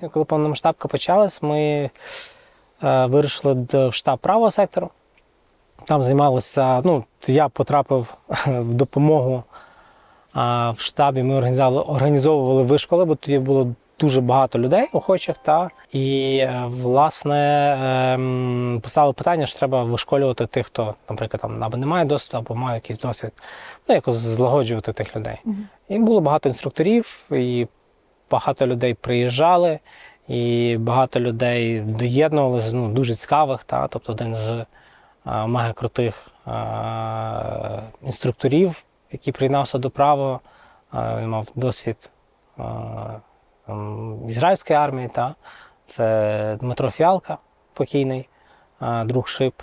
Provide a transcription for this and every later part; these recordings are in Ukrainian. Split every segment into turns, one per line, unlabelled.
січня, коли повномасштабка почалась, ми е, вирушили до штаб правого сектору. Там займалися, ну, я потрапив в допомогу а, в штабі. Ми організовували, вишколи, бо тоді було дуже багато людей охочих. Та, і, е, власне, ем, писали питання, що треба вишколювати тих, хто, наприклад, там або не має досвіду, або має якийсь досвід, ну, якось злагоджувати тих людей. І було багато інструкторів, і багато людей приїжджали, і багато людей доєднувалися, ну, дуже цікавих. Та? Тобто один з мега крутих інструкторів, який приєднався до права, він мав досвід там, ізраїльської армії. Та? Це Дмитро Фіалка, покійний, друг Шип.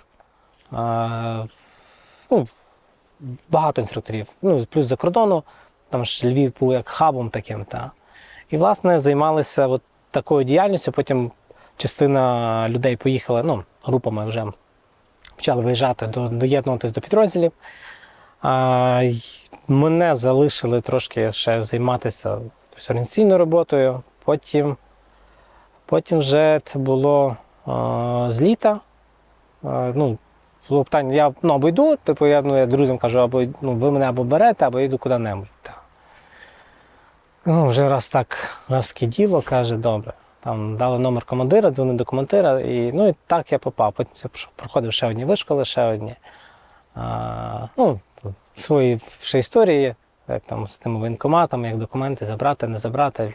Ну, багато інструкторів. Ну, плюс за кордону, там ж Львів був як хабом таким. Та. І, власне, займалися от такою діяльністю. Потім частина людей поїхала, ну, групами вже почали виїжджати, до, доєднуватись до підрозділів. А, мене залишили трошки ще займатися організаційною роботою. Потім, потім вже це було а, з літа. А, ну, було питання, я ну, або йду, типу, я, ну, я друзям кажу, або ну, ви мене або берете, або йду куди-небудь. Ну, вже раз так, раз таке діло, каже, добре. Там дали номер командира, дзвонив до командира, і, ну, і так я попав. Потім я проходив ще одні вишколи, ще одні. А, ну, свої ще історії, як там з тими воєнкоматами, як документи забрати, не забрати.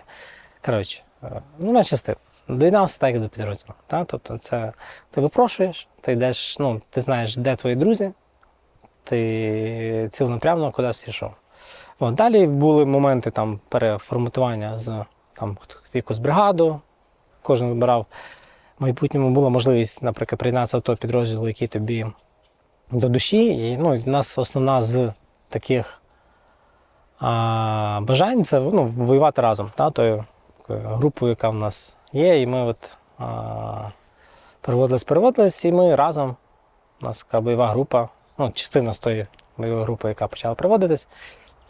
Коротше, е, ну, менше з тим. Доєднався так і до підрозділу. Та? Тобто це ти випрошуєш, ти йдеш, ну, ти знаєш, де твої друзі, ти цілонапрямно кудись йшов. От, далі були моменти там, переформатування з там, якусь бригаду. Кожен вибирав. В майбутньому була можливість, наприклад, приєднатися до того підрозділу, який тобі до душі. І ну, в нас основна з таких а, бажань це ну, воювати разом. Та, тою групою, яка в нас є. І ми от, а, переводились, переводились, і ми разом. У нас така бойова група, ну, частина з тої бойової групи, яка почала проводитись.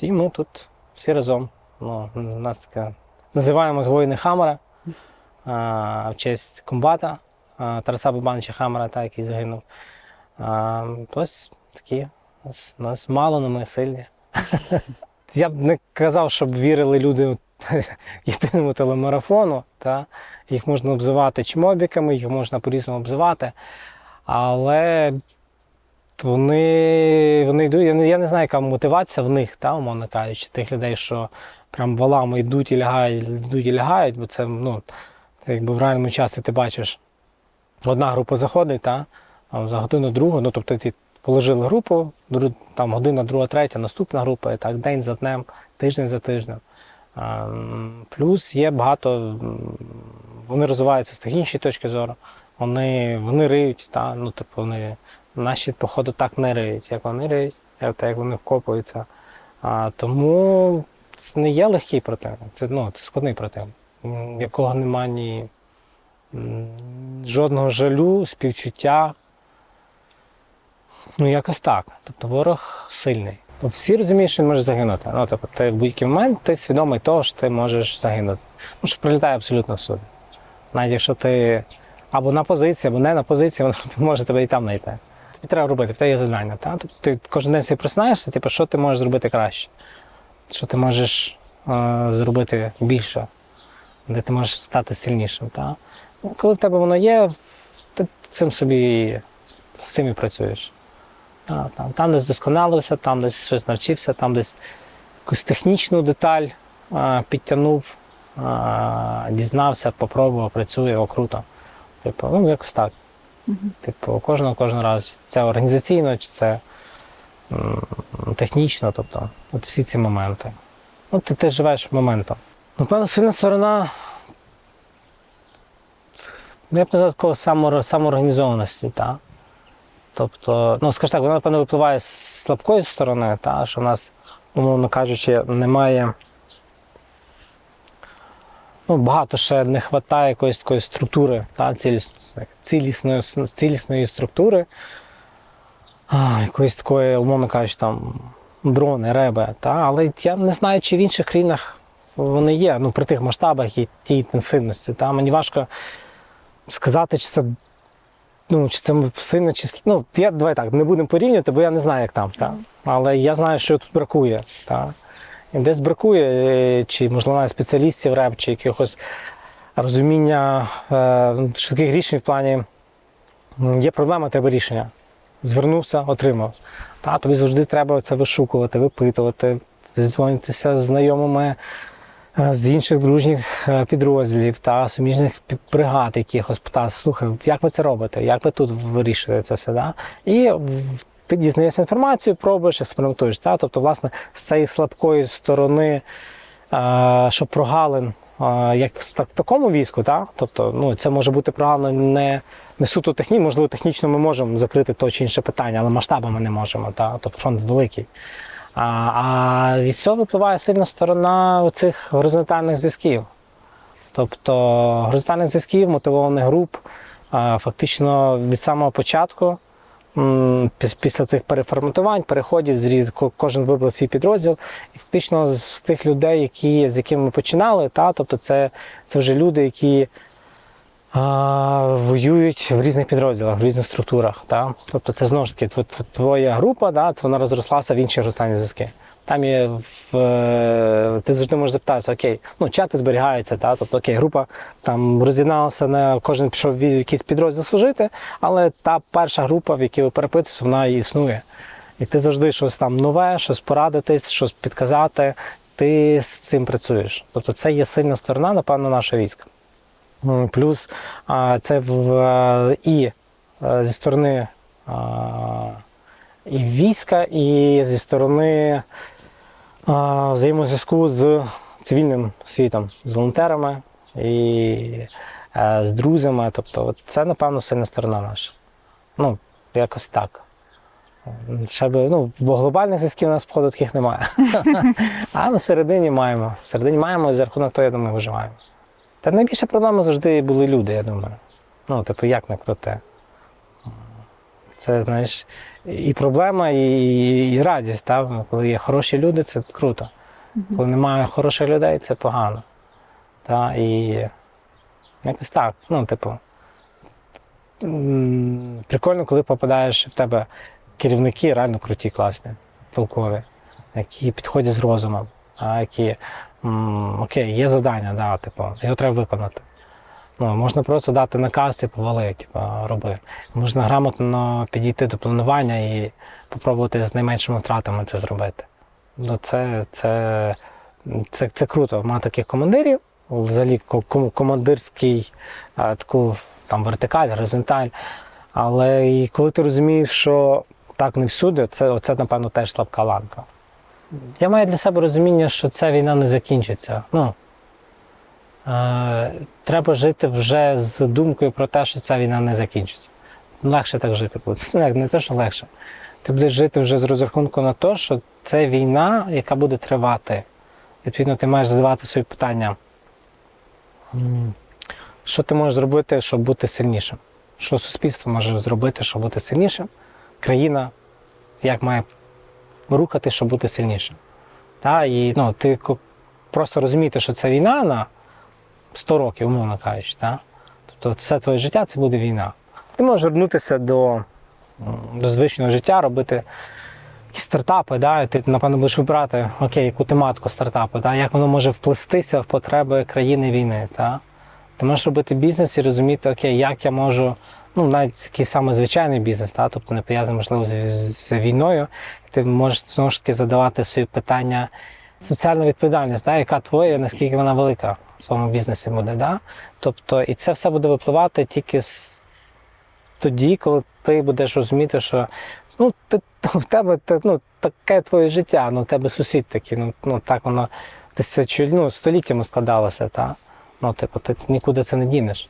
І ми тут всі разом. Ну, нас таке називаємо воїни Хамера а, в честь комбата а, Тараса Бабановича Хамера, та, який загинув. А, ось такі. Нас, нас мало, але ми сильні. Я б не казав, щоб вірили люди єдиному телемарафону. Та? Їх можна обзивати чмобіками, їх можна по-різному обзивати. Але вони, вони йдуть. Я не, я не знаю, яка мотивація в них, та, умовно кажучи, тих людей, що прям валами йдуть і лягають, йдуть і лягають, бо це ну, якби в реальному часі ти бачиш, одна група заходить, та, а за годину другу, ну тобто ти положили групу, там година, друга, третя, наступна група, і так день за днем, тиждень за тижнем. Плюс є багато, вони розвиваються з технічної точки зору, вони, вони риють, та, ну, типу, вони, наші, походу, так не риють, як вони риють, як, вони вкопуються. А, тому це не є легкий противник, це, ну, це складний противник, якого немає ні жодного жалю, співчуття. Ну, якось так. Тобто ворог сильний. Ну, Всі розуміють, що він може загинути. Ну, тобто, ти в будь-який момент ти свідомий того, що ти можеш загинути. Ну, що прилітає абсолютно всюди. Навіть якщо ти або на позиції, або не на позиції, воно може тебе і там знайти. Тобі треба робити, в тебе є завдання. Та? Тобто ти кожен день собі просинаєшся, типу, що ти можеш зробити краще, що ти можеш е, зробити більше, де ти можеш стати сильнішим. Та? Коли в тебе воно є, ти цим собі з цим і працюєш. Та, там, там десь досконалився, там десь щось навчився, там десь якусь технічну деталь а, підтягнув, а, дізнався, попробував, працює, о, круто. Типу, ну, якось так. Типу, кожного кожного разу, чи це організаційно, чи це технічно, тобто, от всі ці моменти. Ну, ти, ти живеш моментом. Ну, певно, сильна сторона. ну, Я б назвав такого самоор- самоорганізованості, так. Тобто, ну, скажімо так, вона, напевно, випливає з слабкої сторони, та, що в нас, умовно кажучи, немає. Ну, багато ще не вистачає якоїсь такої структури, та, цілісної, цілісної, структури, а, якоїсь такої, умовно кажучи, там, дрони, реби. Та, але я не знаю, чи в інших країнах вони є ну, при тих масштабах і тій інтенсивності. Та? Мені важко сказати, чи це, ну, чи це сильно, чи ну, я, давай так, не будемо порівнювати, бо я не знаю, як там. Та? Але я знаю, що тут бракує. Та? Десь бракує, е, чи, можливо, спеціалістів реп, чи якихось розуміння е, швидких рішень в плані є проблема, треба рішення. Звернувся, отримав. Та, тобі завжди треба це вишукувати, випитувати, зізвонитися з знайомими е, з інших дружніх е, підрозділів та суміжних бригад якихось питати, слухай, як ви це робите, як ви тут вирішуєте це все. Да? І ти дізнаєшся інформацію, пробуєш, експериментуєш. Тобто, власне, з цієї слабкої сторони, що прогалин, як в такому війську, та? тобто, ну, це може бути прогалин не, не суто технічно, можливо, технічно ми можемо закрити то чи інше питання, але масштабами не можемо. Та? Тобто фронт великий. А, а від цього випливає сильна сторона цих горизонтальних зв'язків. Тобто горизонтальних зв'язків, мотивованих груп, фактично від самого початку, після тих переформатувань, переходів, зріз, кожен вибрав свій підрозділ. І фактично з тих людей, які, з якими ми починали, та, тобто це, це вже люди, які а, воюють в різних підрозділах, в різних структурах. Та? Тобто це знову ж таки тв- тв- твоя група, да, це вона розрослася в інші розстанні зв'язки. Там є в, е, ти завжди можеш запитатися, окей, ну чати зберігаються, та? тобто окей, група там роз'єдналася, не кожен пішов в якийсь підрозділ служити, але та перша група, в якій ви перепитуєтеся, вона існує. І ти завжди щось там нове, щось порадитись, щось підказати, ти з цим працюєш. Тобто це є сильна сторона, напевно, нашого війська. Плюс це в, е, і е, зі сторони і війська, і зі сторони взаємозв'язку з цивільним світом, з волонтерами і е, з друзями. Тобто, це, напевно, сильна сторона наша. Ну, якось так. Ще би, ну, бо глобальних зв'язків у нас, походу, таких немає. а на середині маємо. В середині маємо, і за рахунок того, я думаю, виживаємо. Та найбільша проблема завжди були люди, я думаю. Ну, типу, як не те. Це, знаєш, і проблема, і, і радість. Та? Коли є хороші люди, це круто. Коли немає хороших людей, це погано. Та? І якось так. Ну, типу, прикольно, коли попадаєш в тебе керівники реально круті, класні, толкові, які підходять з розумом, а які окей, є завдання, да, типу, його треба виконати. Ну, можна просто дати наказ, типу, вали, типу, роби. Можна грамотно підійти до планування і спробувати з найменшими втратами це зробити. Ну, це, це, це, це круто мати таких командирів. Взагалі ко- командирський таку там вертикаль, горизонталь. Але і коли ти розумієш, що так не всюди, це, оце, напевно, теж слабка ланка. Я маю для себе розуміння, що ця війна не закінчиться. Ну, е, треба жити вже з думкою про те, що ця війна не закінчиться. Легше так жити буде. Не те, що легше. Ти будеш жити вже з розрахунку на те, що це війна, яка буде тривати. Відповідно, ти маєш задавати собі питання. Що ти можеш зробити, щоб бути сильнішим? Що суспільство може зробити, щоб бути сильнішим? Країна як має рухати, щоб бути сильнішим. Та? І ну, ти просто розумієте, що це війна на 100 років, умовно кажучи. Та? Тобто все твоє життя це буде війна. Ти можеш вернутися до, до звичного життя, робити якісь стартапи, да? ти, напевно, будеш вибирати, окей, яку тематику стартапу, да? як воно може вплестися в потреби країни війни. Та? Ти можеш робити бізнес і розуміти, окей, як я можу, ну, навіть якийсь саме звичайний бізнес, та? тобто не пов'язаний, можливо, з, з війною. Ти можеш знову ж таки задавати собі питання соціальна відповідальність, да? яка твоя, наскільки вона велика в своєму бізнесі буде. Да? Тобто, і це все буде випливати тільки з тоді, коли ти будеш розуміти, що ну, ти, в тебе те, ну, таке твоє життя, ну, в тебе сусід такий, ну, ну так воно тисячу, ну, століттями складалося, та? Ну, типу, ти нікуди це не дінеш.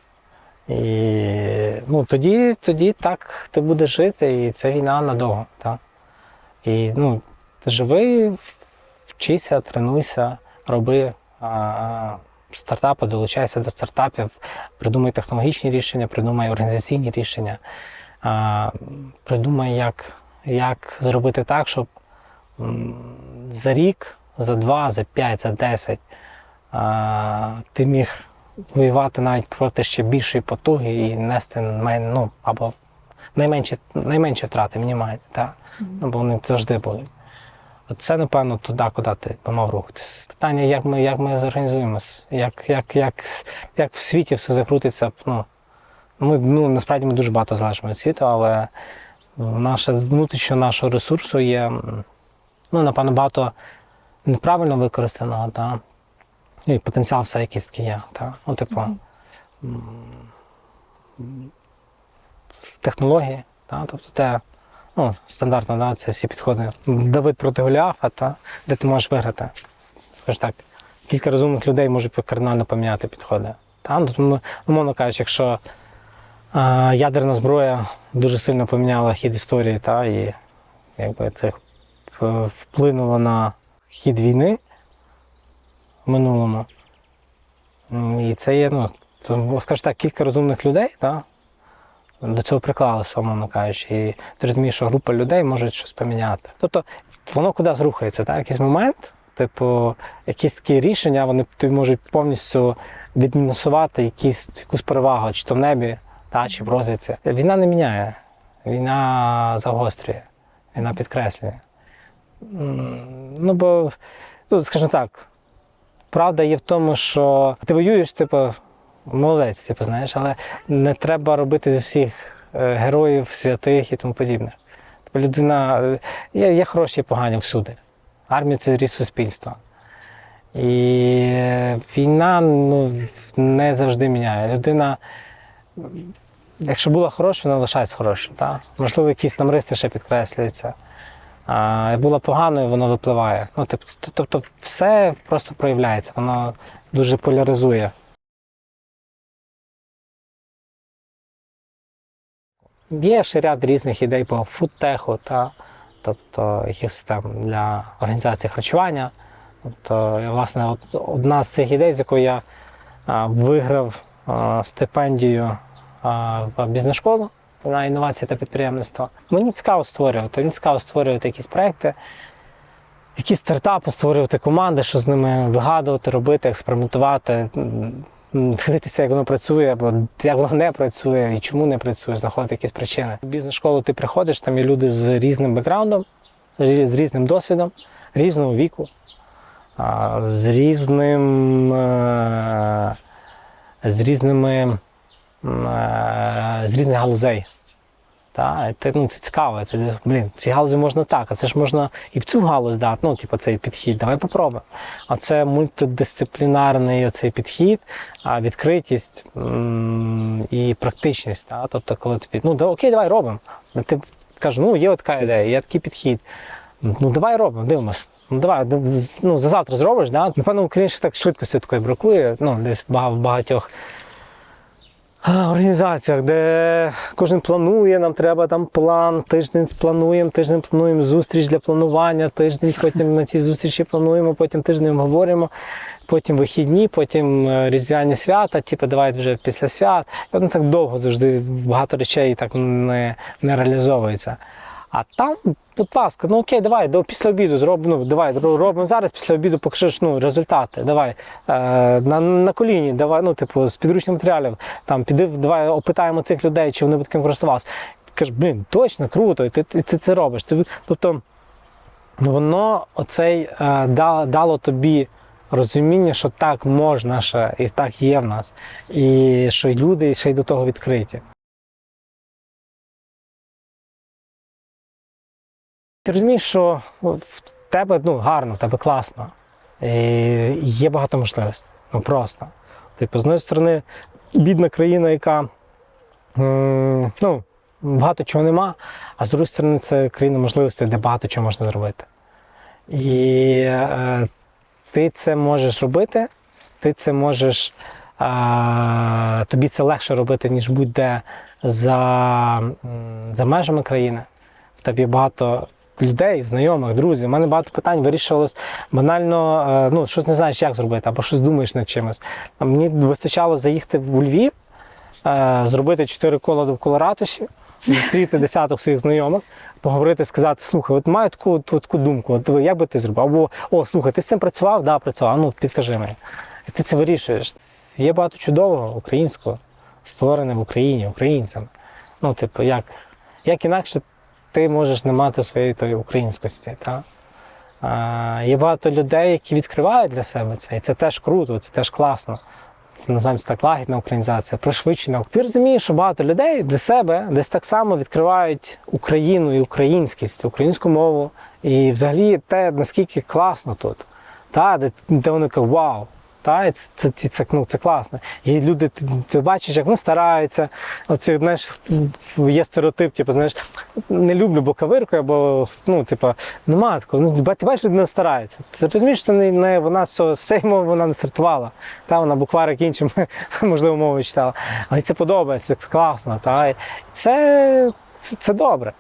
І ну, тоді, тоді так ти будеш жити, і це війна надовго. Так? І ну, живи, вчися, тренуйся, роби стартапи, долучайся до стартапів, придумай технологічні рішення, придумай організаційні рішення, придумай, як, як зробити так, щоб за рік, за два, за п'ять, за десять ти міг воювати навіть проти ще більшої потуги і нести ну, або найменші, найменші втрати, мінімальні. Так? Ну, бо вони завжди були. Це, напевно, туди, куди ти мав рухатись. Питання, як ми, як ми зорганізуємось, як, як, як, як в світі все закрутиться. Ну, ми, ну, насправді ми дуже багато залежимо від світу, але наше, внутрішньо нашого ресурсу є, ну, напевно, багато неправильно використаного, та, і потенціал все якийсь такий є. Та. Ну, типу, м, технології, та, тобто те, ну, стандартно, да, це всі підходи. Давид проти Голіафа, та, де ти можеш виграти. Скажу так, кілька розумних людей можуть кардинально поміняти підходи. Та? Ну, тому, умовно кажучи, якщо а, ядерна зброя дуже сильно поміняла хід історії, та, і якби це вплинуло на хід війни в минулому. І це є, ну, скажімо так, кілька розумних людей, та, до цього приклалися, умовно кажучи. І ти розумієш, що група людей може щось поміняти. Тобто воно кудись рухається, так? якийсь момент, типу, якісь такі рішення, вони тобі можуть повністю відмінусувати якісь, якусь перевагу, чи то в небі, та, чи в розвідці. Війна не міняє, війна загострює, війна підкреслює. Ну, бо, ну, скажімо так, правда є в тому, що ти воюєш, типу, молодець, типу, знаєш, але не треба робити зі всіх е, героїв, святих і тому подібне. Тобто людина е, є, є хороші і погані всюди. Армія це зріз суспільства. І е, війна ну, не завжди міняє. Людина, якщо була хороша, вона лишається хорошою. Так? Можливо, якісь там риси ще підкреслюються. А була поганою, воно випливає. Ну, тобто все просто проявляється, воно дуже поляризує. Є ще ряд різних ідей по фудтеху, та, тобто якихось систем для організації харчування. Тобто, власне, от одна з цих ідей, з якою я а, виграв а, стипендію а, в бізнес-школу на інновації та підприємництво. Мені цікаво створювати. Мені цікаво створювати якісь проекти, якісь стартапи, створювати команди, що з ними вигадувати, робити, експериментувати, дивитися, як воно працює, або як воно не працює і чому не працює, знаходити якісь причини. В бізнес-школу ти приходиш, там є люди з різним бекграундом, з різним досвідом, різного віку, з різним. е, з різними е, з різних галузей. Та, ти, ну, це цікаво. Ти, блін, ці галузі можна так, а це ж можна і в цю галузь дати, ну, типу, цей підхід. Давай попробуємо. А це мультидисциплінарний оцей підхід, відкритість і практичність. Та? Тобто, коли тобі, ну да, окей, давай робимо. Ти кажеш, ну є така ідея, є такий підхід. Ну давай робимо, дивимось. Ну давай, ну, за завтра зробиш, да? Напевно, в так швидкості такої бракує. Ну, десь в багатьох організаціях, де кожен планує, нам треба там план, тиждень плануємо, тиждень плануємо зустріч для планування, тиждень потім на цій зустрічі плануємо, потім тиждень говоримо, потім вихідні, потім е, різдвяні свята, типу, давай вже після свят. І воно так довго завжди багато речей так не, не реалізовується. А там, будь ласка, ну окей, давай, до після обіду зробимо. Ну, давай робимо зараз, після обіду покажеш ну, результати. Давай е, на, на коліні, давай, ну, типу, з підручних матеріалів. Там піди, давай опитаємо цих людей, чи вони б таким користувалися. Ти кажеш, блін, точно, круто, і ти, ти, ти це робиш. Тобі, тобто воно оцей е, да- дало тобі розуміння, що так можна ще, і так є в нас, і що люди ще й до того відкриті. Ти розумієш, що в тебе ну, гарно, в тебе класно. І є багато можливостей. Ну просто. Типу, з однієї сторони, бідна країна, яка ну, багато чого нема, а з другої сторони, це країна можливостей, де багато чого можна зробити. І е, ти це можеш робити, ти це можеш. Е, тобі це легше робити, ніж будь-де за, за межами країни. В тебе багато людей, знайомих, друзів. У мене багато питань вирішувалось банально, е, ну, щось не знаєш, як зробити, або щось думаєш над чимось. Мені вистачало заїхати в Львів, е, зробити чотири кола довкола ратуші, зустріти десяток своїх знайомих, поговорити, сказати, слухай, от маю таку, таку, думку, от як би ти зробив? Або о, слухай, ти з цим працював? Да, працював. Ну, підкажи мені. І ти це вирішуєш. Є багато чудового українського, створене в Україні, українцями. Ну, типу, як, як інакше ти можеш не мати своєї тої українськості. Та? А, є багато людей, які відкривають для себе це, і це теж круто, це теж класно. Це називається так лагідна українізація, пришвидшена. Ти розумієш, що багато людей для себе десь так само відкривають Україну і українськість, українську мову. І взагалі те, наскільки класно тут. Та, де, де вони кажуть, вау. Та, і це, це, це, ну, це класно. І люди, ти, ти бачиш, як вони стараються. Оці, знаєш, є стереотип, типу, знаєш, не люблю боковирку, або ну, типу, нема такого. Ну, ти бачиш, людина старається. Ти розумієш, що не, не вона з цього- мови вона не стартувала. Та, вона букварик іншим, можливо, мовою читала. Але це подобається, це класно. Та, і це, це, це добре.